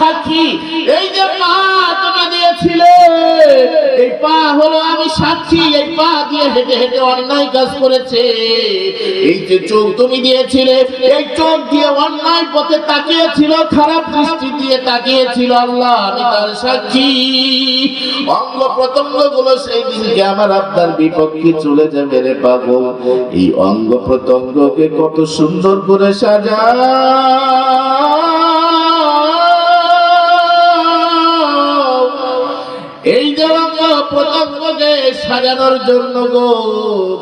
সাক্ষী। এই যে পা তুমি দিয়েছিলে, এই পা হলো আমি সাক্ষী, এই পা দিয়ে হেঁটে হেঁটে অন্যায় কাজ করেছে। এই যে চোখ তুমি দিয়েছিলে, এই চোখ দিয়ে অন্যায় পথে তাকিয়েছিল, খারাপ দৃষ্টি দিয়ে তাকিয়েছিল আল্লাহ, আমি তার সাক্ষী। অঙ্গ প্রত্যঙ্গগুলো সেই দিনকে আমার আপনার বিপক্ষে চলে যাবে রে পাগল। এই অঙ্গ প্রত্যঙ্গকে কত সুন্দর করে সাজা। অঙ্গ প্রত্যঙ্গকে সাজানোর জন্য গো,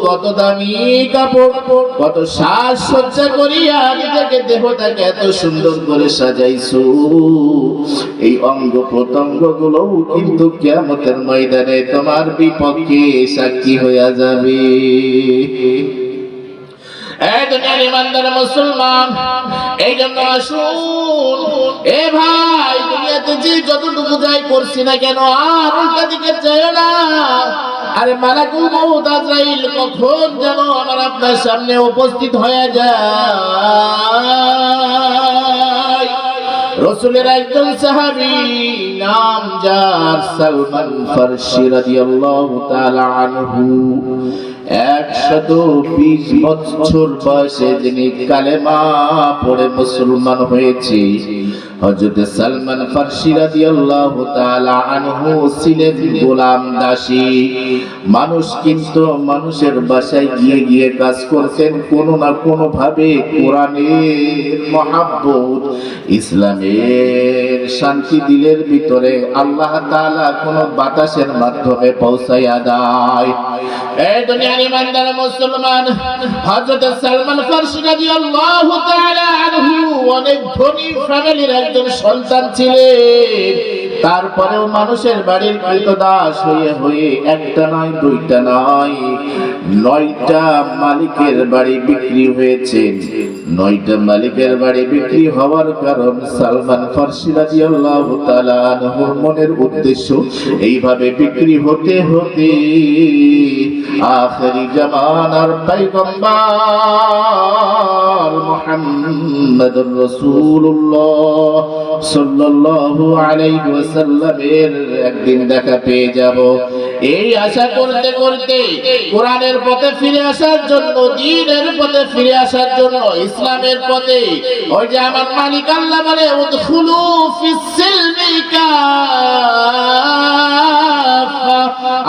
কত দামি কাপড়, কত সাজ সজ্জা করিয়া নিজেকে দেহটাকে এত সুন্দর করে সাজাইছো। এই অঙ্গ প্রত্যঙ্গগুলো কিন্তু কেমতের ময়দানে তোমার বিপক্ষে সাক্ষী হইয়া যাবে। এই দুনিয়ার ইমানদার মুসলমান, এই জন্য আসুন। দুনিয়াতে যতটুকু যাই করছি না কেন, আর উল্টা দিকে চাই না। আরে মালাকুল মউত আজরাইল কখন যেন আমার আপনার সামনে উপস্থিত হয়ে যায়। রসুলের একজন সাহাবি, নাম যার সালমান ফারসি রাদিয়াল্লাহু তাআলা আনহু। একশত বিশ বছর বয়সে যিনি কালেমা পড়ে মুসলমান হয়েছে, হযরত সালমান ফারসি তাআলা আনহু ছিলেন গোলাম দাসী। মানুষ কিন্তু মানুষের বাসায় গিয়ে গিয়ে কাজ করতেন কোনো না কোনো ভাবে কোরআনের মহাব্বত, ইসলামের শান্তি দিলের ভিতরে আল্লাহ তাআলা কোন বাতাসের মাধ্যমে পৌঁছাইয়া দেয়। এই অনেক ধনী একজন সন্তান তারপরেও মানুষের বাড়ির কৃত দাস হয়ে হয়ে একটা নয়, দুইটা নয়, নয়টা মালিকের বাড়ি বিক্রি হয়েছে। নয়টা মালিকের বাড়ি বিক্রি হওয়ার কারণ সালমান ফারসি রাদিয়াল্লাহু তাআলা আনহুর মনের উদ্দেশ্য, এইভাবে বিক্রি হতে হতে আখেরি জামানার পয়গম্বর মুহাম্মদুর রাসূলুল্লাহ সাল্লাল্লাহু আলাইহি ওয়াসাল্লামের একদিন দেখা পেয়ে যাব। এই আশা করতে করতে কোরআনের পথে ফিরে আসার জন্য, দিনের পথে ফিরে আসার জন্য, ইসলামের পথে, ওই যে আমার মালিক আল্লাহ বলে উদ্ফুলু ফিস সিলমি কাফা।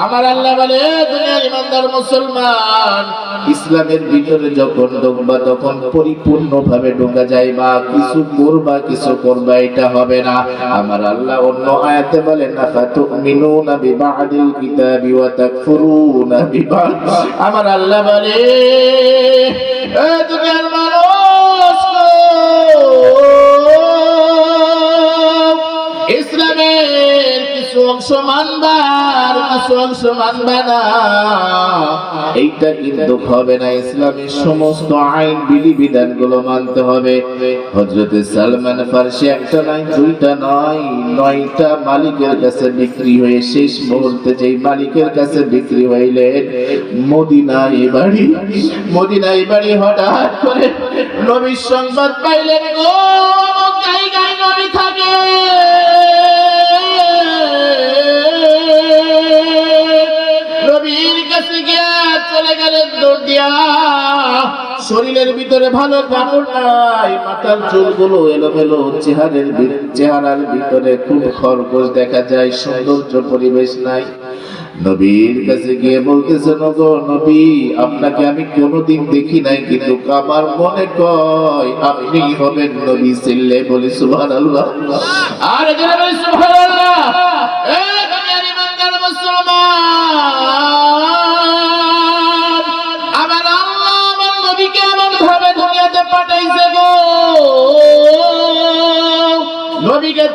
আমার আল্লাহ বলে দুনিয়ার ইমানদার মুসলমান, ইসলামের ভিতরে যখন ঢুকবা তখন পরিপূর্ণ ভাবে ঢোকা যায় বা কিছু করবা কিছু করবা, এটা হবে না। আমার আল্লাহ অন্য আয়াতে বলেন না ফাতুমিনুনা বিবাদিল কিতাবি ওয়া তাকফুরুনা বিবাদ? আমার আল্লাহ বলে, এ দুনিয়ার মানুষ অংশ মানবার কিছু অংশ মানবে না। এইটা কিন্তু হবে না ইসলামের সমস্ত আইন বিধি বিধানগুলো মানতে হবে। হজরত সালমান ফার্সি একটা নয়, দুইটা নয়, নয়টা মালিকের কাছে বিক্রি হয়ে শেষ মুহূর্তে যেই মালিকের কাছে বিক্রি হইলেন, মদিনায় বাড়ি মদিনায় বাড়ি হঠাৎ করে নবীর সংবাদ পাইলেন গো জায়গায় নবী থাকে। শরীরের ভিতরে ভালো কাপড় নাই। মাথার চুলগুলো এলোমেলো চেহারের চেহারার ভিতরে খুব খরগোশ দেখা যায়, সৌন্দর্য পরিবেশ নাই। নবীর কাছে গিয়ে বলতেছে, নগো নবী, আপনাকে আমি কোনোদিন দেখি নাই, কিন্তু আমার মনে কয় আপনি হবেন নবী সিল্লে বলি সুবহানাল্লাহ। আর সুবহানাল্লাহ। দুনিয়াতে পাঠাইছে গো। নবীকে